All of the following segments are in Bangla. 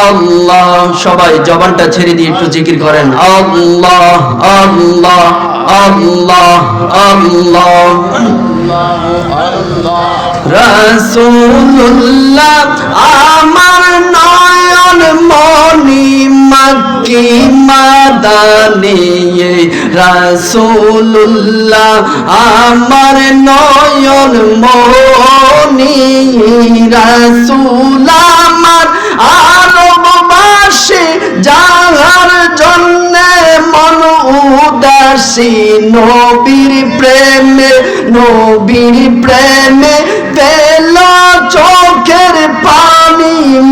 আল্লাহ সবাই জবানটা ছেড়ে দিয়ে একটু জিকির করেন। আল্লাহ আল্লাহ আল্লাহ আল্লাহ। রসুল্লাহ আমার মনি মক্কি মাদানে রসুল্লাহ আমার নয়ন মনি রসুল আমার আরববাসী যাহার জন্যে মন উদাসী নবীর প্রেমে নবীর প্রেমে পেল চোখের পানি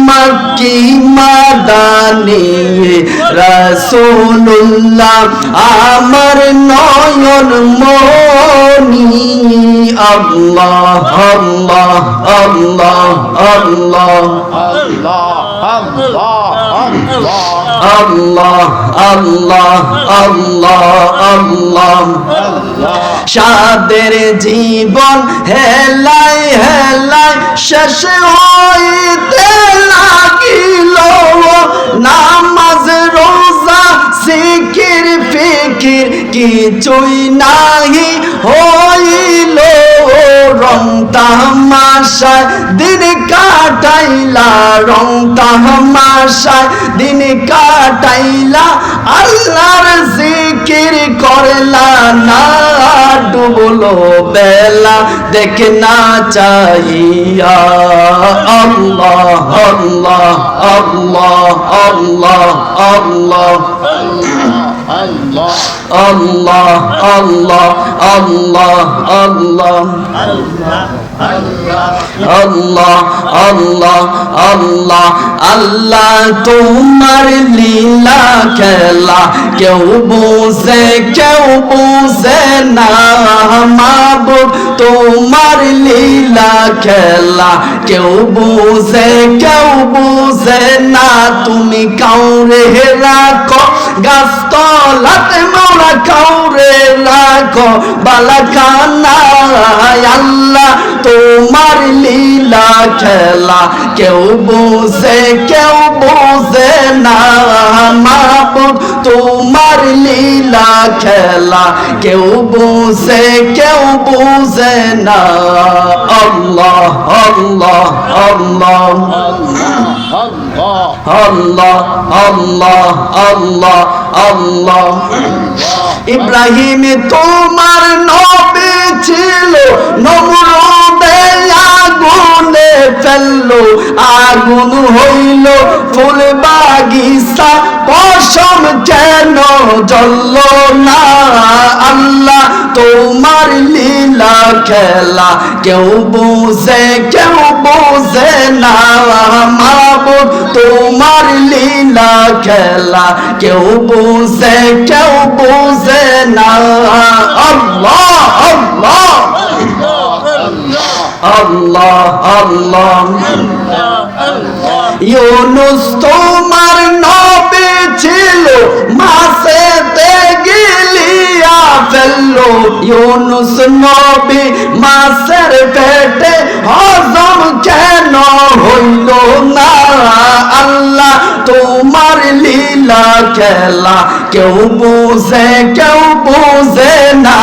মাকি মাদানি রসুল্লাহ আমার নয়ন মনি। আল্লাহ আল্লাহ আল্লাহ আল্লাহ। আল্লাহ আল্লাহ আল্লাহ। আল্লাহ সাদের জীবন হেলাই হেলাই, শেষ হইতে লাগিল। নামাজ, রোজা সিকির ফিকির কিছুই নাহি হইল। রং তামাশায় দিন কাটাইলা, রং তামাশায় দিন কাটাইলা, আল্লাহর জিকির করলা, না ডুবলো বেলা, দেখে না চাইয়া আল্লাহ আল্লাহ আল্লাহ আল্লাহ আল্লাহ আল্লাহ। আল্লাহ আল্লাহ আল্লাহ আল্লাহ। আল্লাহ আল্লাহ আল্লাহ তোমার লীলা খেলা। কেউ বুঝে কেউ বুঝে না মাবুদ তোমার লীলা খেলা। কেউ বুঝে কেউ বুঝে না, তুমি কাউরে রাখো। গাছতলাতে মোরা কাউরে রাখো বালাকানা আল্লাহ, তোমার লীলা খেলা কেউ বুঝে কেউ বুঝে না। মাবুদ তোমার লীলা খেলা কেউ বুঝে কেউ বুঝে না। আল্লাহ আল্লাহ আল্লাহ। ইব্রাহিম তোমার নবী ছিল নমরুদে আগুনে ফেলল আগুন হইল ফুল বাগিচা পশম যেন জ্বলল না। আল্লাহ, তোমার লীলা খেলা কেউ বুঝে কেউ বুঝে না। মাবুদ তোমার লীলা খেলা কেউ বুঝে কেউ বুঝে না। আল্লাহ আল্লাহ। আল্লাহ আল্লাহ। ইউনুস তোমার নবী ছিল মাসে গিলিয়া ফেলল ইউনুস নবী মাসের পেটে হজম কেন হইল না। আল্লাহ, তোমার লীলা খেলা কেউ বুঝে কেউ বুঝে না।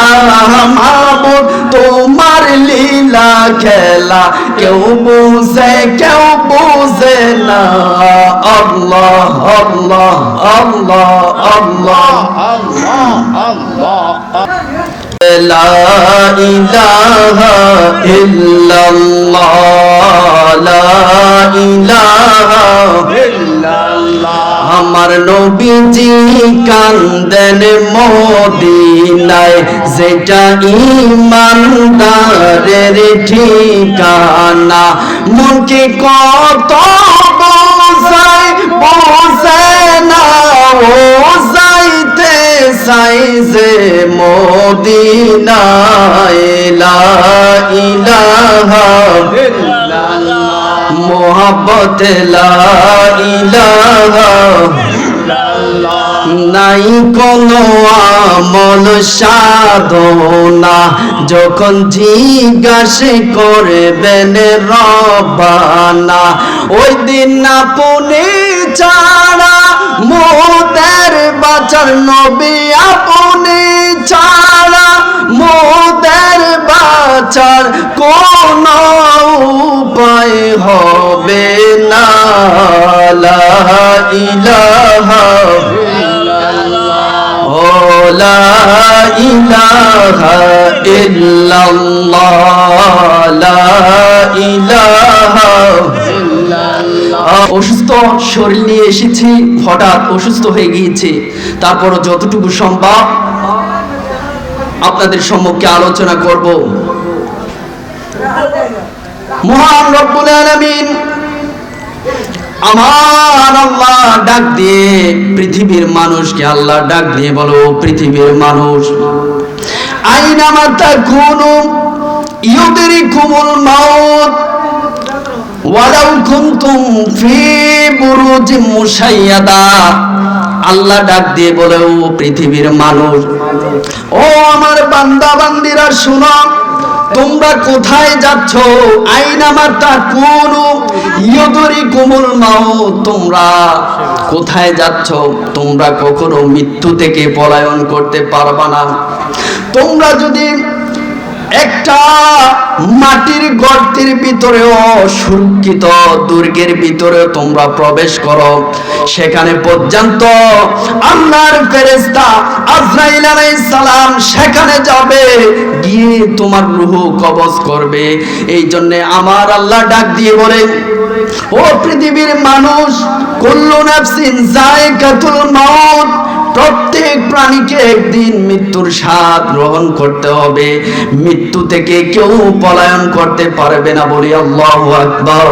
মাবুদ তোমার লীলা খেলা কেউ বুঝে কেউ বুঝে না। আল্লাহ। আল্লাহ আল্লাহ আল্লাহ। لا إله إلا الله لا إله আমার নবীজি কান্দেন মদিনায় যেটা ইমানদারের ঠিকানা মনকে কত বোঝাই বোঝে না ও যাইতে চাই যে মদিনায় লা ইলাহা মোহাব্বত লা ইলাহা নাই কোনো আমল সাধনা। যখন জিজ্ঞাসে করবেন রবানা ওই দিন আপনি ছাড়া মোদের বাচার নবী আপনি ছাড়া মোদের বাচার কোন উপায় হবে না। ইলাহা ও লা ইলাহা ইল্লাল্লাহ। লা ইলাহা অসুস্থ শরীর নিয়ে এসেছি হঠাৎ অসুস্থ হয়ে গিয়েছে। তারপর যতটুকু সম্ভব আপনাদের সম্মুখে আলোচনা করব। মহান রব্বুল আলামিন আমার আল্লাহ ডাক দিয়ে পৃথিবীর মানুষকে আল্লাহ ডাক দিয়ে বলো পৃথিবীর মানুষ। আইনা মাতা কুনু ইউদরিকুমুল মাউত, ওয়ালাউ কুনতুম ফি বুরুজিম মুশাইয়াদা। আল্লাহ ডাক দিয়ে বলে, ও পৃথিবীর মানুষ। ও আমার বান্দা বান্দিরা শুনো। তোমরা কোথায় যাচ্ছ? আইন আমার তার কোন? ইয়দরি কোমল মাও তোমরা কোথায় যাচ্ছ? তোমরা কখনো মৃত্যু থেকে পলায়ন করতে পারবা না। তোমরা যদি একটা মাটির গর্তের ভিতরেও সুরক্ষিত দুর্গের ভিতরে তোমরা প্রবেশ করো। সেখানে পর্যন্ত আল্লাহর ফেরেশতা আজরাইল সালাম সেখানে যাবে, গিয়ে তোমার রূহ কবজ করবে। এই জন্য আমার আল্লাহ ডাক দিয়ে বলে, ও পৃথিবীর মানুষ, কুল্লু নাফসিন যায়কাতুল প্রত্যেক প্রাণীকে একদিন মৃত্যুর স্বাদ গ্রহণ করতে হবে। মৃত্যু থেকে কেউ পলায়ন করতে পারবে না বলি আল্লাহু আকবার।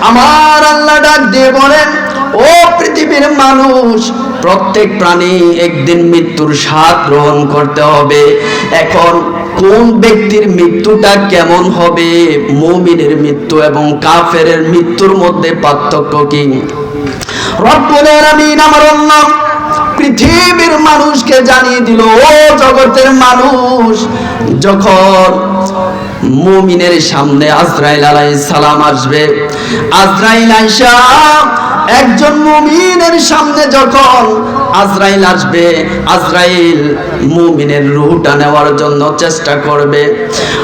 আমার আল্লাহ ডাক দিয়ে বলেন, ও পৃথিবীর মানুষ, প্রত্যেক প্রাণী একদিন মৃত্যুর স্বাদ গ্রহণ করতে হবে। এখন কোন ব্যক্তির মৃত্যুটা কেমন হবে? মুমিনের মৃত্যু এবং কাফেরের মৃত্যুর মধ্যে পার্থক্য কি? রব্বুল আলামিন আমার আল্লাহ পৃথিবীর মানুষকে জানিয়ে দিল, ও জগতের মানুষ, যখন মুমিনের সামনে আজরাইল আলাইহিস সালাম আসবে, আজরাইল আইসা একজন মুমিনের সামনে যখন আজরাইল আসবে, আজরাইল মুমিনের রুহটা নেওয়ার জন্য চেষ্টা করবে।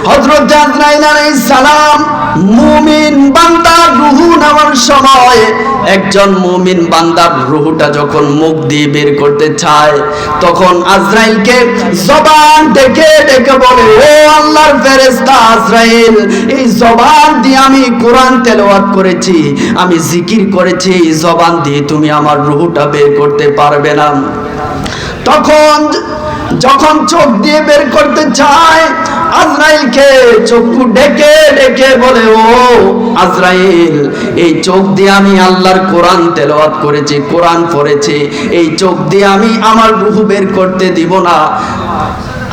হযরত আজরাইল আলাইহিস সালাম মুমিন বান্দার রুহু নেওয়ার সময় একজন মুমিন বান্দার রুহুটা যখন মুখ দিয়ে বের করতে চায়, তখন আজরাইলকে জবান ডেকে ডেকে বলে, ও আল্লাহর ফেরেশতা আজরাইল, এই জবান দিয়ে আমি কোরআন তেলাওয়াত করেছি, আমি জিকির করেছি জবান দিয়ে তুমি আমার রুহুটা বের করতে পারবে না। তখন যখন চোখ দিয়ে বের করতে চায়, আজরাইলকে ডেকে ডেকে বলে, ও আজরাইল, এই চোখ দিয়ে আমি আল্লাহর কোরআন তেলাওয়াত করেছি, কোরআন পড়েছি, এই চোখ দিয়ে আমি আমার রুহু বের করতে দিব না।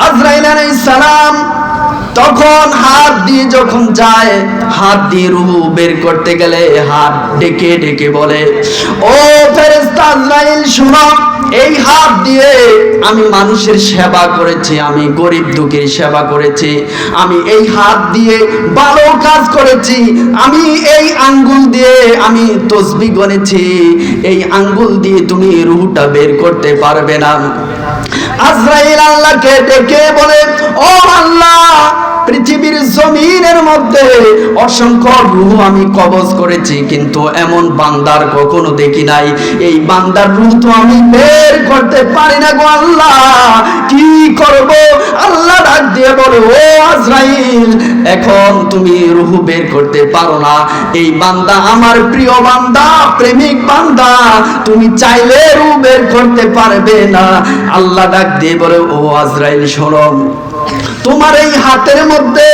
আজরাইল আলাইহিস সালাম তখন হাত দিয়ে যখন যায়, হাত দিয়ে রুহু বের করতে গেলে হাত ডেকে ডেকে বলে, ও ফেরেশতা আজরাইল শুনো, এই হাত দিয়ে আমি মানুষের সেবা করেছি, আমি গরিব দুঃখীর সেবা করেছি, আমি এই হাত দিয়ে ভালো কাজ করেছি, আমি এই আঙ্গুল দিয়ে আমি তসবি গনেছি এই আঙ্গুল দিয়ে তুমি রুহুটা বের করতে পারবে না। আজরাইল আল্লাহকে ডেকে বলে ও আল্লাহ পৃথিবীর জমিনের মধ্যে অসংখ্য রূহ আমি কবজ করেছি, কিন্তু এমন বান্দার কখনো দেখি নাই। এই বান্দার রূহ তো আমি বের করতে পারি না গো আল্লাহ। কি করব? আল্লাহ ডাক দিয়ে বলে, ও আজরাইল, এখন তুমি রূহ বের করতে পারো না। এই বান্দা আমার প্রিয় বান্দা, প্রেমিক বান্দা, তুমি চাইলে রুহ বের করতে পারবে না। আল্লাহ ডাক দিয়ে বলে, ও আজরাইল, শোনো তোমার এই হাতের মধ্যে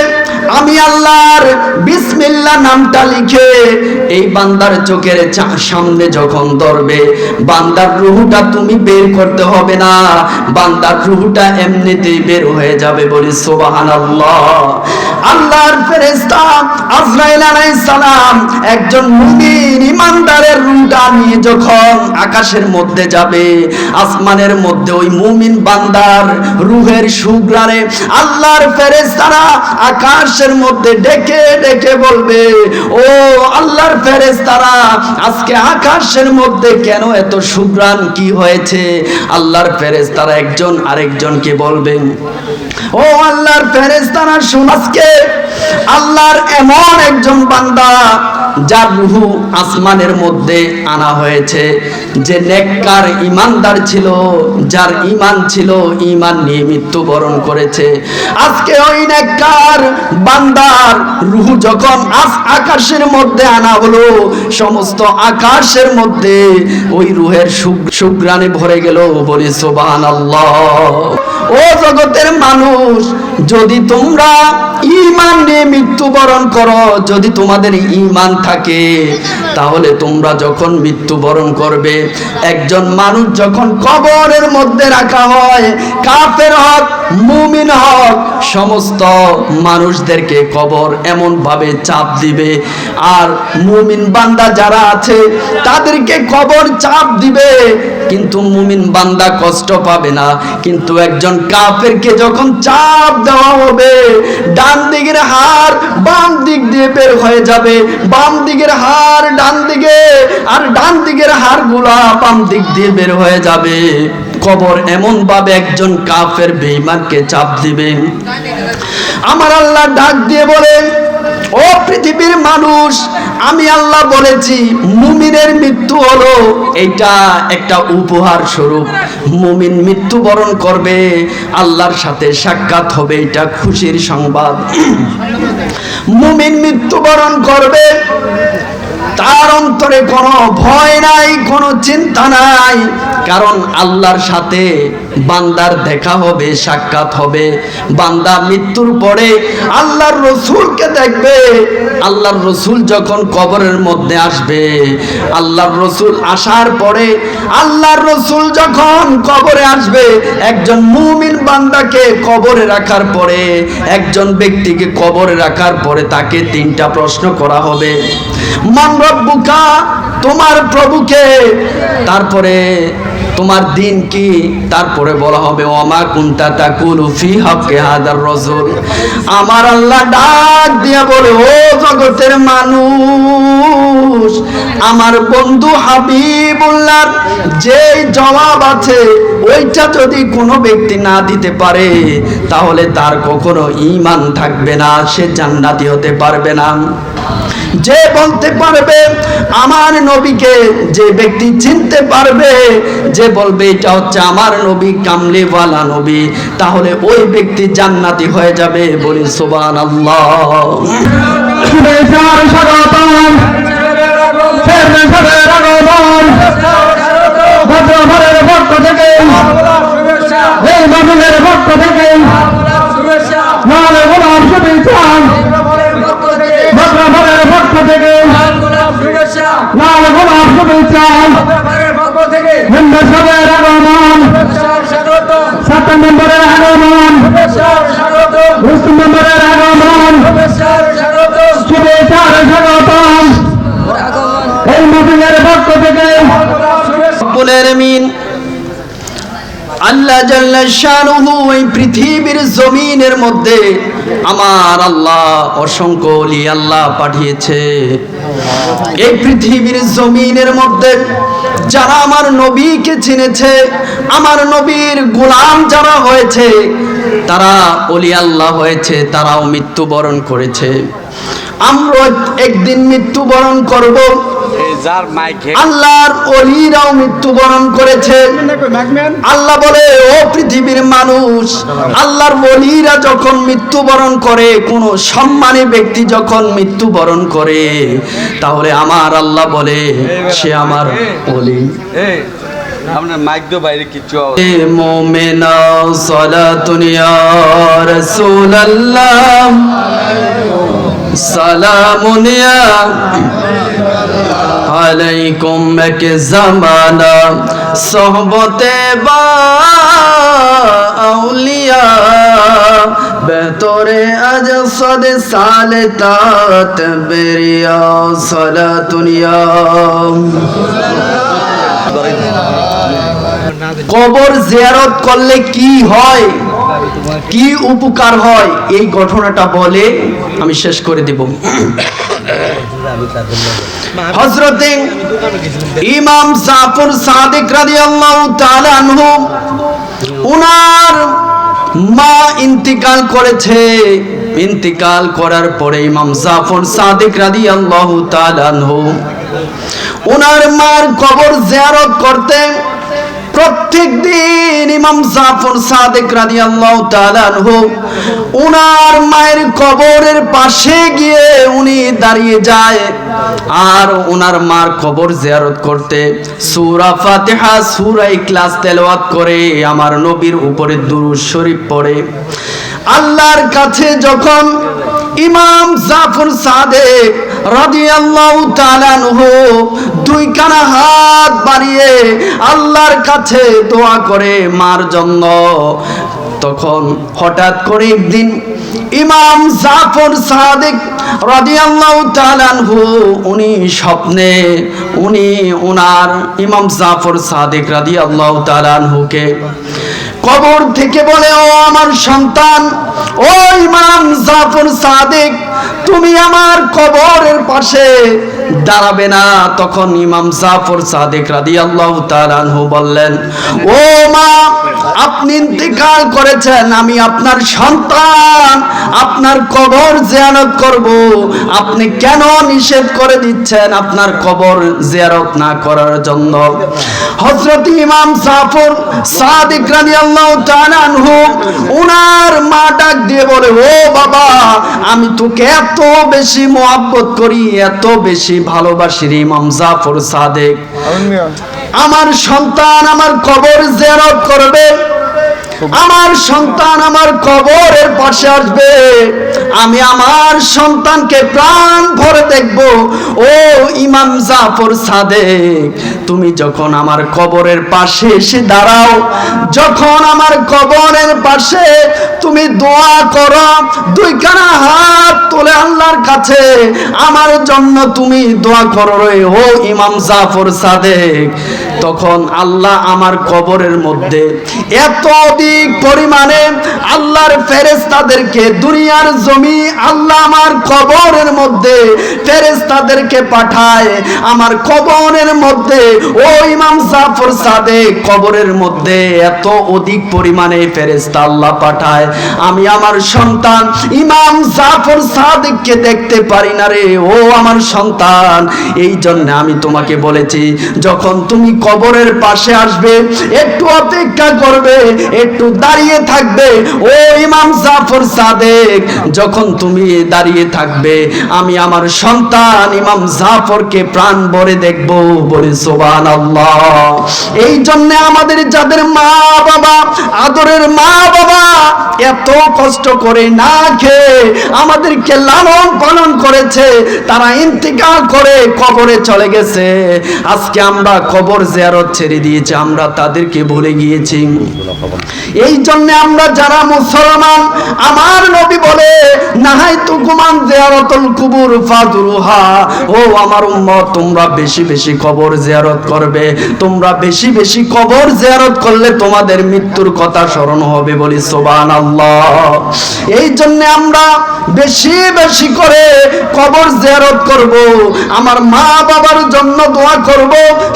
আমি আল্লাহর বিসমিল্লাহ নামটা লিখে এই বান্দার চোখের সামনে যখন ধরবে, বান্দার রুহুটা তুমি বের করতে হবে না। বান্দার রুহুটা এমনিতেই বের হয়ে যাবে বলি সুবহানাল্লাহ। আল্লাহর ফেরেশতা আজরাইল আলাইহিস সালাম একজন মুমিন ইমানদারের রুহটা নিয়ে যখন আকাশের মধ্যে যাবে, আসমানের মধ্যে ওই মুমিন বান্দার রুহের সুগ্রানে আল্লাহর ফেরেশতারা আকাশের মধ্যে ডেকে ডেকে বলবে, ও আল্লাহর ফেরেশতারা, আজকে আকাশের মধ্যে কেন এত সুগ্রান কি হয়েছে? আল্লাহর ফেরেশতারা একজন আরেকজনকে বলবেন, ও আল্লাহর ফেরেশতারা, শুন আজকে আল্লাহর এমন একজন বান্দা, যার রুহু আসমানের মধ্যে আনা হয়েছে। যে নেককার ইমানদার ছিল, যার ইমান ছিল ইমান নিয়ে মৃত্যুবরণ করেছে। আজকে ওই নেককার বান্দার রুহু যখন আস আকাশের মধ্যে আনা হলো, সমস্ত আকাশের মধ্যে ওই রুহের সুগ- সুগ্রাণে ভরে গেল। বলি সোবান ও জগতের মানুষ, যদি তোমরা ইমান নিয়ে মৃত্যুবরণ করো, যদি তোমাদের ইমান থাকে, তাহলে তোমরা যখন মৃত্যুবরণ করবে একজন মানুষ যখন কবরের মধ্যে রাখা হয় কাফের হক মুমিন হক। সমস্ত মানুষদেরকে কবর এমন ভাবে চাপ দিবে। আর মুমিন বান্দা যারা আছে, তাদেরকে কবর চাপ দিবে। কিন্তু মুমিন বান্দা কষ্ট পাবে না। কিন্তু একজন কাফেরকে যখন চাপ দেওয়া হবে, ডান দিকের হার বাম দিক দিয়ে বের হয়ে যাবে। বাম দিকের হার ডান দিকে, আর ডান দিকের হারগুলা বাম দিক দিয়ে বের হয়ে যাবে। কবর এমন ভাবে একজন কাফের বেঈমানকে চাপ দিবে। আমার আল্লাহ ডাক দিয়ে বলেন ও পৃথিবীর মানুষ, আমি আল্লাহ বলেছি, মুমিনের মৃত্যু হলো এটা একটা উপহার স্বরূপ। মুমিন মৃত্যুবরণ করবে, আল্লাহর সাথে সাক্ষাৎ হবে, এটা খুশির সংবাদ। মুমিন মৃত্যুবরণ করবে তার অন্তরে কোনো ভয় নাই কোনো চিন্তা নাই। কারণ আল্লাহর সাথে বান্দার দেখা হবে, সাক্ষাৎ হবে। বান্দা মৃত্যুর পরে আল্লাহর রসুলকে দেখবে। আল্লাহর রসুল যখন কবরের মধ্যে আসবে, আল্লাহর রসুল আসার পরে আল্লাহর রসুল যখন কবরে আসবে, একজন মুমিন বান্দাকে কবরে রাখার পরে, একজন ব্যক্তিকে কবরে রাখার পরে তাকে তিনটা প্রশ্ন করা হবে। মান রব্বুকা, তোমার প্রভুকে। তারপরে তোমার দিন কি? তারপরে বলা হবে ওমা কুন্তা তাকুলু ফি হকে হাদার রসুল। আমার আল্লাহ ডাক দিয়া বলে, ও জগতের মানুষ, আমার বন্ধু হাবিবুল্লাহ যে জবাব আছে, ওইটা যদি কোনো ব্যক্তি না দিতে পারে, তাহলে তার কখনো ইমান থাকবে না, সে জান্নাতি হতে পারবে না। যে বলতে পারবে, আমার নবীকে যে ব্যক্তি চিনতে পারবে, যে বলবে, এটা হচ্ছে আমার নবী, কামলিওয়ালা নবী। তাহলে ওই ব্যক্তি জান্নাতি হয়ে যাবে বলি সোবান আল্লাহ শুভেচ্ছার এই পৃথিবীর জমিনের মধ্যে আমার আল্লাহ অসংখ্য আল্লাহ পাঠিয়েছে। এই পৃথিবীর জমিনের মধ্যে যারা আমার নবীকে চিনেছে, আমার নবীর গোলাম যারা হয়েছে, তারা অলি আল্লাহ হয়েছে, তারাও মৃত্যুবরণ করেছে। আমরা একদিন মৃত্যুবরণ করব যার মাইক আল্লাহর অলিরাও মৃত্যুবরণ করেছে। আল্লাহ বলে ও পৃথিবীর মানুষ আল্লাহর অলিরা যখন মৃত্যুবরণ করে কোন সম্মানী ব্যক্তি যখন মৃত্যুবরণ করে তাহলে আমার আল্লাহ বলে সে আমার এই আপনার মাইক দিয়ে বাইরে কিচ্ছু মোমেনা সলাতুন ইয়া রাসূলুল্লাহ। সালামুনিয়া আলাইকুম এক জামানা, সোহবতে বা আউলিয়া। বেতরে আজ সদ সালে তাত বেরিয়া সালাতুনিয়া কবর জিয়ারত করলে কি হয়? কি উপকার হয়? এই ঘটনাটা বলে আমি শেষ করে দিব। ইমাম সাদিক আনহু, উনার মা ইন্তিকাল করেছে। ইন্তিকাল করার পরে ইমাম জাফর সাদিক রাদিয়াল্লাহু তাআলা আনহু ওনার মার কবর জিয়ারত করতে প্রত্যেক দিন ইমাম জাফর সাদেক রাদিয়াল্লাহু তাআলা আনহু উনার মায়ের কবরের পাশে গিয়ে উনি দাঁড়িয়ে যায়। আর ওনার মার কবর জিয়ারত করতে সূরা ফাতিহা সূরা ইখলাস তেলাওয়াত করে আমার নবীর উপরে দুরূদ শরীফ পড়ে। আল্লাহর কাছে যখন ইমাম জাফর সাদেক রাদিয়াল্লাহু তাআলা আনহু দুই কানা হাত বাড়িয়ে আল্লাহর কাছে দোয়া করে মার জন্য, তখন হঠাৎ করে একদিন ইমাম জাফর সাদেক রাদিয়াল্লাহু তাআলা আনহু, উনি স্বপ্নে, উনি ওনার ইমাম জাফর সাদেক রাদিয়াল্লাহু তাআলা আনহুকে কবর থেকে বলে, ও আমার সন্তান, ও ইমাম জাফর সাদেক, তুমি আমার কবরের পাশে দাঁড়াবে না। তখন ইমাম জাফর সাদেক রাদিয়াল্লাহু তাআলা আনহু বললেন, ও মা, আপনি ইন্তেকাল করেছেন, আমি আপনার সন্তান, আপনার কবর জিয়ারত করব। আপনি কেন নিষেধ করে দিচ্ছেন আপনার কবর জিয়ারত না করার জন্য? হযরত ইমাম জাফর সাদিক রাদিয়াল্লাহু তাআলা আনহু উনার মা ডাক দিয়ে বলে, ও বাবা, আমি তোকে এত বেশি মোহাব্বত করি, এত বেশি ভালোবাসি ইমাম জাফর সাদেক। আমার সন্তান আমার কবর জেরত করবে। আমার সন্তান আমার কবরের পাশে আসবে। আমি আমার সন্তানকে প্রাণ ভরে দেখব। ও ইমাম জাফর সাদেক, তুমি যখন আমার কবরের পাশে এসে দাঁড়াও, যখন আমার কবরের পাশে তুমি দোয়া করো দুই কানা হাত তোলে আল্লাহর কাছে, আমার জন্য তুমি দোয়া করো রে ও ইমাম জাফর সাদেক। তখন আল্লাহ আমার কবরের মধ্যে এত অধিক পরিমাণে আল্লাহর ফেরেস্তাদেরকে দুনিয়ার জমি আল্লাহ আমার কবরের মধ্যে ফেরেস্তাদেরকে পাঠায় আমার কবরের মধ্যে, ও ইমাম জাফর সাদেক, কবরের মধ্যে এত অধিক পরিমাণে ফেরেস্তা আল্লাহ পাঠায়। আমি আমার সন্তান ইমাম জাফর সাদেককে দেখতে পারি না রে, ও আমার সন্তান। এই জন্য আমি তোমাকে বলেছি, যখন তুমি কবরের পাশে আসবে, একটু অপেক্ষা করবে, একটু দাঁড়িয়ে থাকবে, ও ইমাম জাফর সাদেক, যখন তুমি দাঁড়িয়ে থাকবে, আমি আমার সন্তান ইমাম জাফরকে প্রাণ ভরে দেখব বলে সোবান আল্লাহ এই জন্য আমাদের যাদের মা বাবা আদরের মা বাবা এত কষ্ট করে না খেয়ে আমাদেরকে লালন পালন করেছে, তারা ইন্তিকাল করে কবরে চলে গেছে। আজকে আমরা কবর জিয়ারত ছেড়ে দিয়েছি, আমরা তাদেরকে ভুলে গিয়েছি। এই জন্য আমরা যারা মুসলমান, আমার নবী বলে নাহাই তু গুমান জিয়ারতুল কুবুর ফাদুরুহা ও আমার উম্মত, তোমরা বেশি বেশি কবর জিয়ারত করবে। তোমরা বেশি বেশি কবর জিয়ারত করলে তোমাদের মৃত্যুর কথা স্মরণ হবে বলি সুবহানাল্লাহ। এই জন্য আমরা বেশি বেশি করে কবর জিয়ারত করব। আমার মা বাবার জন্য দোয়া করব।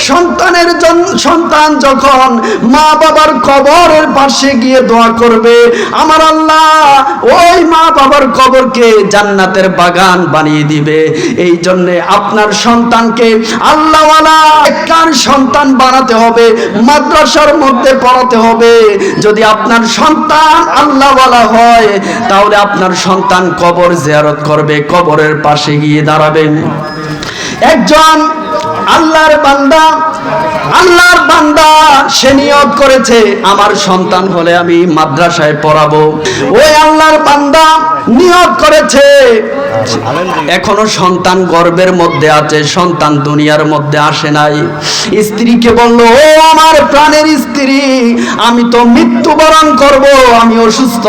সন্তানের জন্য সন্তান যখন মা বাবার কবরের পাশে গিয়ে দোয়া করবে, আমার আল্লাহ ওই মা বাবার কবরকে জান্নাতের বাগান বানিয়ে দিবে। এই জন্য আপনার সন্তানকে আল্লাহওয়ালা কার সন্তান বানাতে হবে, মাদ্রাসার মধ্যে পড়াতে হবে। যদি আপনার সন্তান আল্লাহওয়ালা হয়, তাহলে আপনার সন্তান কবর জিয়ারত করবে, কবরের পাশে গিয়ে দাঁড়াবেন। একজন আল্লাহর বান্দা আল্লাহর বান্দা, সে নিয়ত করেছে, আমার সন্তান হলে আমি মাদ্রাসায় পড়াবো। ওই আল্লাহর বান্দা নিয়ত করেছে। এখনও সন্তান গর্বের মধ্যে আছে, সন্তান দুনিয়ার মধ্যে আসে নাই। স্ত্রীকে বলল, ও আমার প্রাণের স্ত্রী, আমি তো মৃত্যুবরণ করব, আমি অসুস্থ।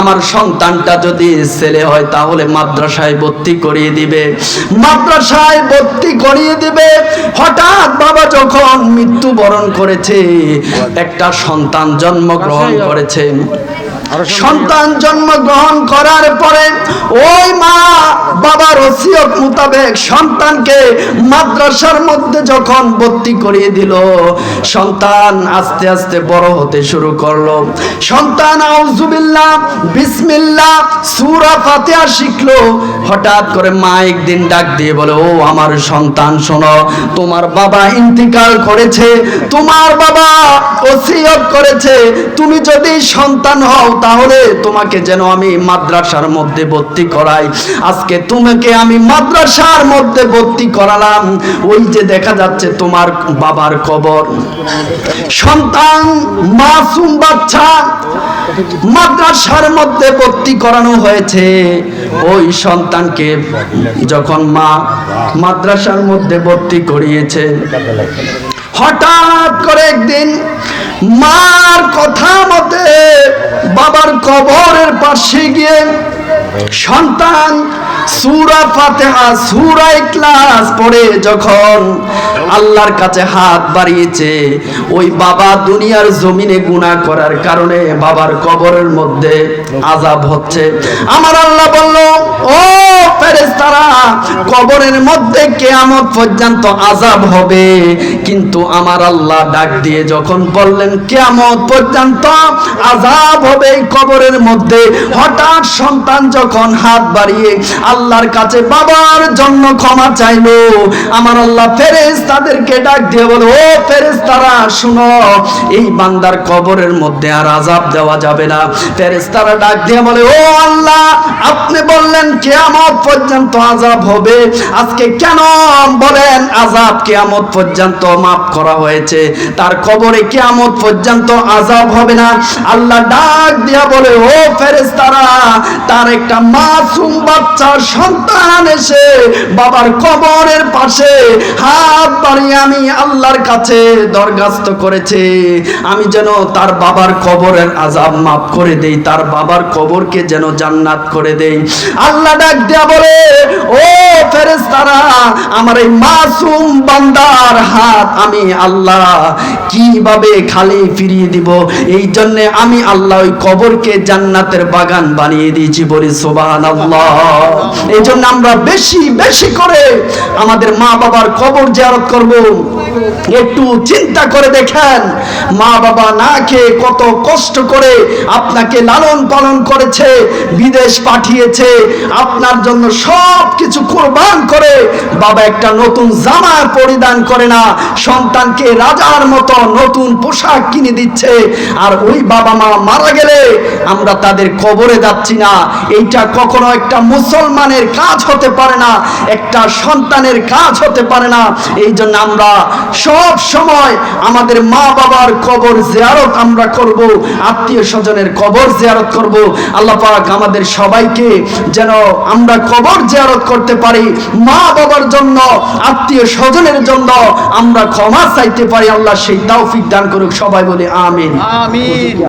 আমার সন্তানটা যদি ছেলে হয়, তাহলে মাদ্রাসায় ভর্তি করিয়ে দিবে। মাদ্রাসায় ভর্তি করিয়ে দিবে। হঠাৎ বাবা যখন মৃত্যুবরণ করেছে, একটা সন্তান জন্মগ্রহণ করেছে। সন্তান জন্ম গ্রহণ করার পরে ওই মা বাবার ওসিয়ত মোতাবেক সন্তানকে মাদ্রাসার মধ্যে যখন ভর্তি করিয়ে দিল, সন্তান আস্তে আস্তে বড় হতে শুরু করল। সন্তান আউজুবিল্লাহ বিসমিল্লাহ, সূরা ফাতিহা শিখলো। হঠাৎ করে মা একদিন ডাক দিয়ে বলে, ও আমার সন্তান, শোনো, তোমার বাবা ইন্তিকাল করেছে, তোমার বাবা ওসিয়ত করেছে, তুমি যদি সন্তান হও তাহলে তোমাকে যেন আমি মাদ্রাসার মধ্যে ভর্তি করাই। আজকে তোমাকে আমি মাদ্রাসার মধ্যে ভর্তি করালাম। ওই যে দেখা যাচ্ছে তোমার বাবার কবর। সন্তান, মাসুম বাচ্চা মাদ্রাসার মধ্যে ভর্তি করানো হয়েছে। ওই সন্তানকে যখন মা মাদ্রাসার মধ্যে ভর্তি করিয়েছে হঠাৎ করে একদিন মার কথা মতে বাবার কবরের পাশে গিয়ে সন্তান সুরা ফাতেহা, সুরা ইখলাস পড়ে যখন আল্লাহর কাছে হাত বাড়িয়েছে, ওই বাবা দুনিয়ার জমিনে করার কারণে বাবার কবরের মধ্যে আজাব হচ্ছে। আমার আল্লাহ বলল, ও কবরের মধ্যে পর্যন্ত আজাব হবে। কিন্তু আমার আল্লাহ ডাক দিয়ে যখন বললেন, কেয়ামত পর্যন্ত আজাব হবে কবরের মধ্যে। হঠাৎ সন্তান যখন হাত বাড়িয়ে আল্লাহর কাছে বাবার জন্য ক্ষমা চাইলো। আমার আল্লাহ ফেরেস তাদেরকে ডাক দিয়ে বলে, ও ফেরেস তারা শুনো, এই বান্দার কবরের মধ্যে আর আজাব দেওয়া যাবে না। ফেরেস তারা ডাক দিয়ে বলে, ও আল্লাহ, আপনি বললেন কেয়ামত পর্যন্ত আজাব হবে। আজকে কেন বলেন আজাব কেয়ামত পর্যন্ত মাফ করা হয়েছে? তার কবরে কেয়ামত পর্যন্ত আজাব হবে না। আল্লাহ ডাক দিয়া বলে, ও ফেরেশতারা, তার একটা মাসুম বাচ্চা সন্তান এসে বাবার কবরের পাশে হাত বাড়িয়ে আমি আল্লাহর কাছে দরখাস্ত করেছে। আমি যেন তার বাবার কবরের আজাব মাফ করে দেই, তার বাবার কবরকে যেন জান্নাত করে দেই। আল্লাহ ডাক দিয়া বলে, ও ফেরেশতারা, আমার এই মাসুম বান্দার হাত আমি আল্লাহ কীভাবে খালি ফিরিয়ে দিব? এই জন্য আমি আল্লাহ ওই কবরকে জান্নাতের বাগান বানিয়ে দিয়েছি বলি সোবান আল্লাহ এই জন্য আমরা বেশি বেশি করে আমাদের মা বাবার কবর জিয়ারত করব। একটু চিন্তা করে দেখেন, মা বাবা না খেয়ে কত কষ্ট করে আপনাকে লালন পালন করেছে, বিদেশ পাঠিয়েছে, আপনার জন্য সব কিছু কোরবান করে। বাবা একটা নতুন জামা পরিধান করে না, সন্তানকে রাজার মতো নতুন পোশাক কিনে দিচ্ছে। আর ওই বাবা মা মারা গেলে আমরা তাদের কবরে যাচ্ছি না। এইটা কখনো একটা মুসলমানের কাজ হতে পারে না, একটা সন্তানের কাজ হতে পারে না। এই জন্য আমরা সব সময় আমাদের মা বাবার কবর জিয়ারত আমরা করব, আত্মীয় স্বজনের কবর জিয়ারত করব। আল্লাহ পাক আমাদের সবাইকে যেন আমরা কবর জিয়ারত করতে পারি, মা বাবার জন্য, আত্মীয় স্বজনের জন্য আমরা ক্ষমা চাইতে পারি। আল্লাহ সেই তৌফিক দান করুক, সবাই বলে আমিন। আমিন।